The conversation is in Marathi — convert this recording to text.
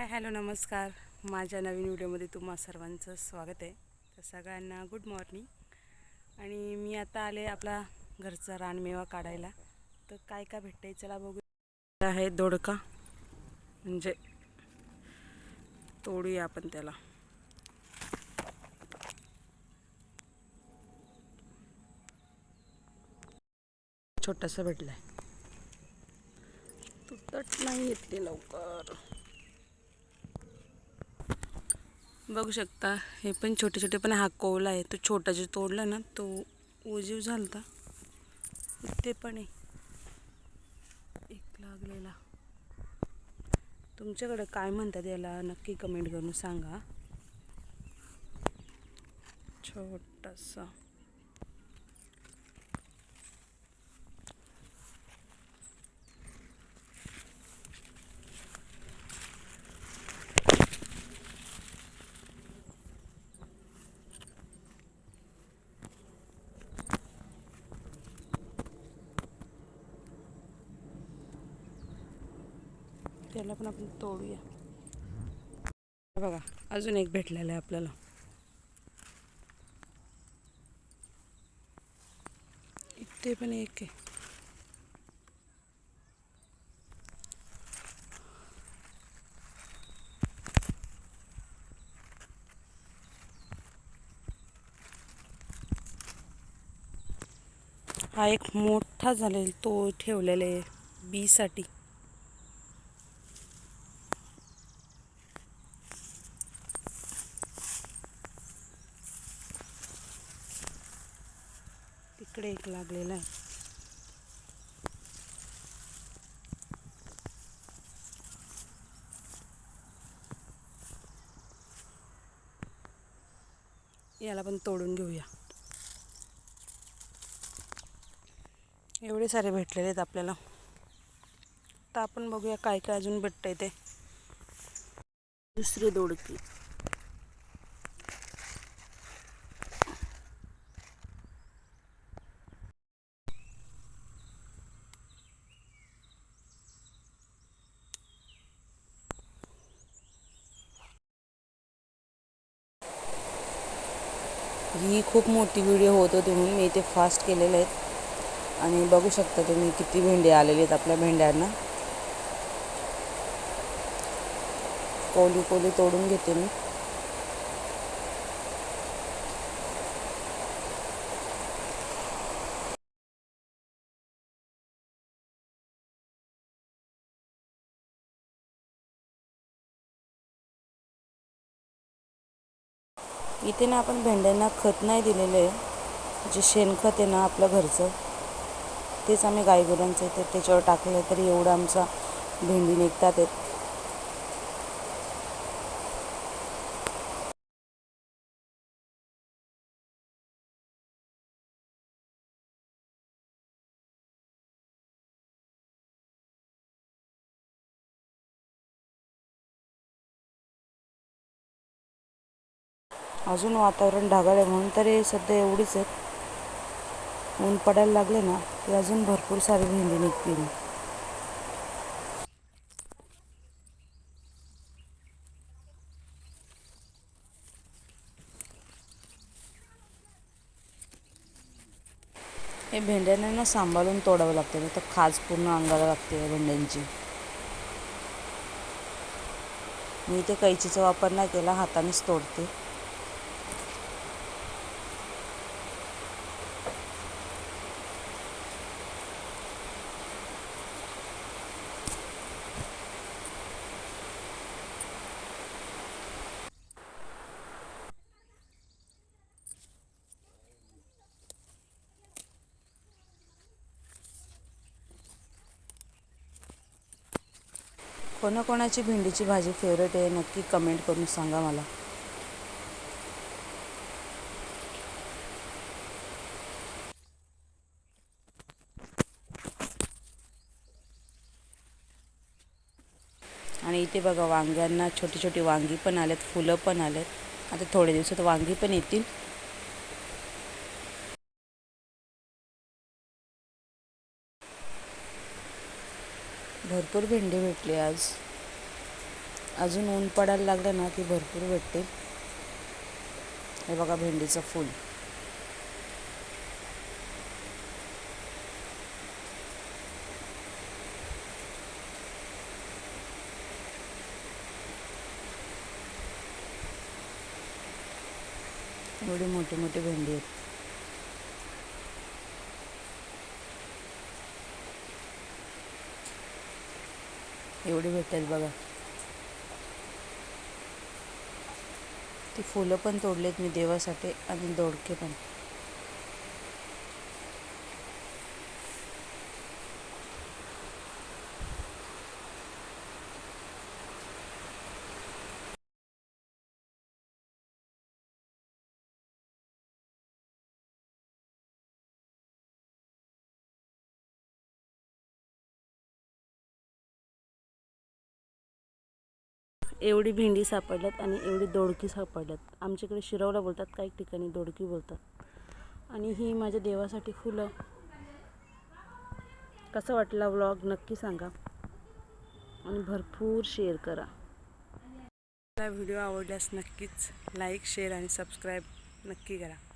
हाय हॅलो नमस्कार. माझ्या नवीन व्हिडिओमध्ये तुम्हा सर्वांचं स्वागत आहे. तर सगळ्यांना गुड मॉर्निंग. आणि मी आता आले आपला घरचा रानमेवा काढायला. तर काय काय भेटते चला बघू आहे दोडका. म्हणजे तोडूया आपण त्याला. छोटासा भेटला आहे तुटत नाही येते लवकर. बघू शकता हे पण छोटे छोटे पण हा कोवला आहे तो छोटा जो तोडला ना तो उजीव होता ते पण आहे. एक लागलेला. तुमच्याकडं काय म्हणतात याला? नक्की कमेंट करून सांगा. छोटासा. त्याला पण आपण तोडूया. बघा अजून एक भेटलेला आहे आपल्याला. इथे पण एक आहे. हा एक मोठा झालेला तो ठेवलेला आहे बीसाठी इकडे एक लागलेला आहे. याला पण तोडून घेऊया. एवढे सारे भेटलेले आहेत आपल्याला. तर आपण बघूया काय काय अजून भेटतंय ते. दुसरी दोडकी. ही खूप मोठी व्हिडिओ होत होती म्हणून मी इथे फास्ट केलेले आहेत. आणि बघू शकता तुम्ही किती भेंडे आलेले आहेत आपल्या भेंड्यांना. कोली कोली तोडून घेते मी. इथे ना आपण भेंड्यांना खत नाही दिलेलं आहे. जे शेणखत आहे ना आपलं घरचं तेच आम्ही गायगुरांचं तर त्याच्यावर टाकलं तरी एवढं आमचा भेंडी निघतात आहेत. अजून वातावरण ढगाळ आहे म्हणून तरी सध्या एवढीच आहेत ऊन पडायला लागले ना की अजून भरपूर सारी भेंडी निघतील. हे भेंड्यांना ना सांभाळून तोडावं लागते नाही तर खाज पूर्ण अंगाला लागते या भेंड्यांची. मी ते कैचीचा वापर नाही केला हातानेच तोडते. कोणाकोणाची भेंडीची भाजी फेवरेट आहे नक्की कमेंट करून सांगा मला. आणि इथे बघा वांग्यांना छोटी छोटी वांगी पण आलेत फुलं पण आलेत. आता थोड्या दिवसात वांगी पण येतील. भरपूर भेंडी भेटली आज. अजून ऊन पडायला लागलं ना की भरपूर भेटते हे बघा भेंडीचं फूल. एवढी मोठी मोठी भेंडी आहेत. एवढी भेटेल बघा. ती फुलं पण तोडलेत मी देवासाठी आणि दोडके पण. एवढी भेंडी सापडल्यात आणि एवढी दोडकी सापडल्यात. आमच्याकडे शिरवला बोलतात काही ठिकाणी दोडकी बोलतात. आणि ही माझ्या देवासाठी फुलं. कसं वाटला व्लॉग नक्की सांगा. आणि भरपूर शेअर करा. मला व्हिडिओ आवडल्यास नक्कीच लाईक शेअर आणि सबस्क्राईब नक्की करा.